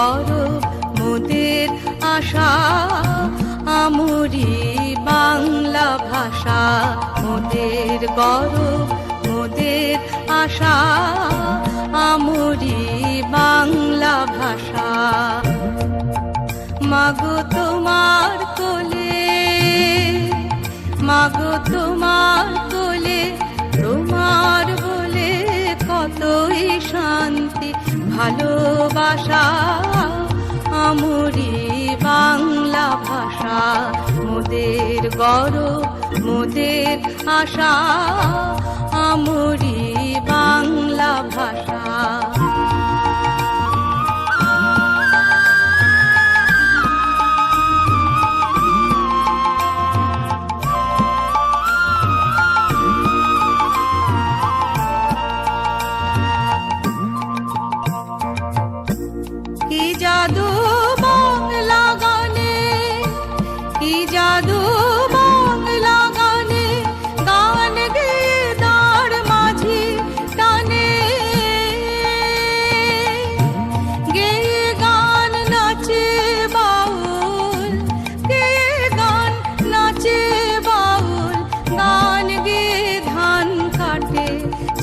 গরব মোদের আশা। আমরি বাংলা ভাষা, মোদের গরব মোদের আশা। আমরি বাংলা ভাষা। মাগো তোমার কোলে, মাগো তোমার ভালোবাসা আমরি বাংলা ভাষা মোদের গরব মোদের আশা আমরি বাংলা ভাষা।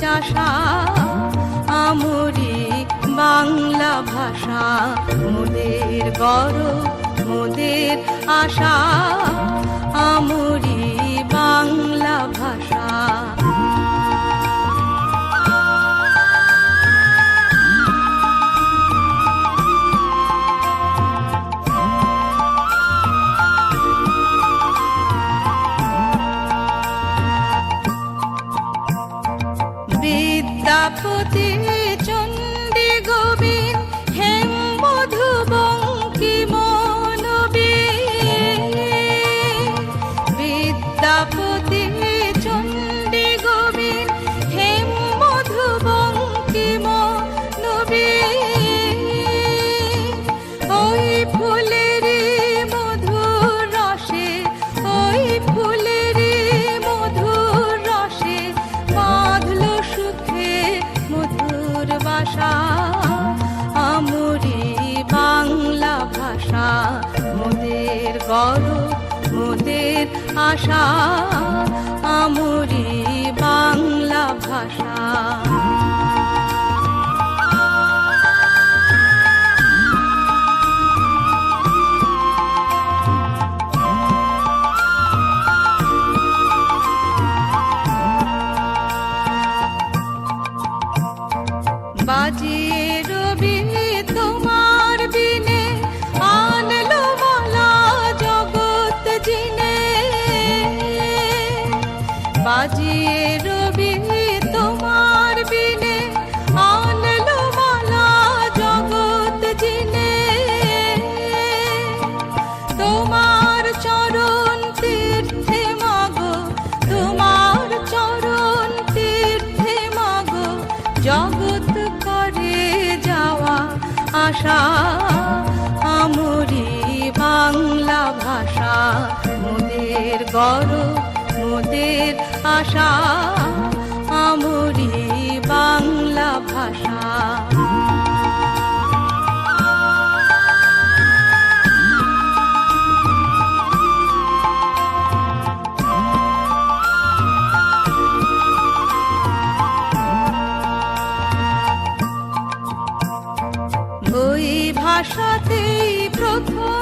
চাষা। আমরি বাংলা ভাষা মোদের গরব মোদের আশা আমরি আশা আমরি বাংলা ভাষা। গরব মোদের আশা আমরি বাংলা ভাষা। ওই ভাষাতেই প্রথম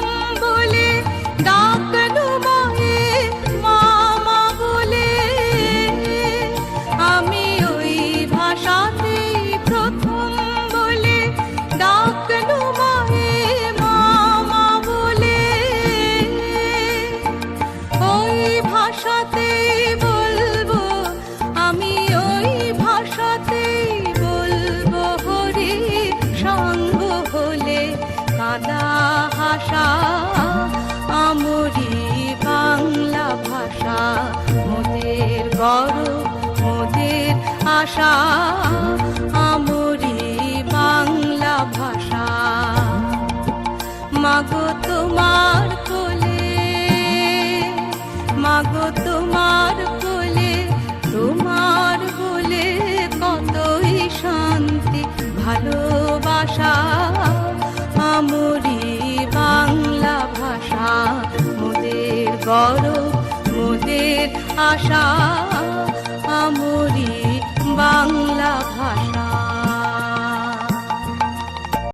মাগো তোমার কোলে, মাগো তোমার কোলে, তোমার বলে কতই শান্তি, ভালোবাসা, আমরি বাংলা ভাষা, মোদের গর্ব, মোদের আশা, আমরি বাংলা ভাষা।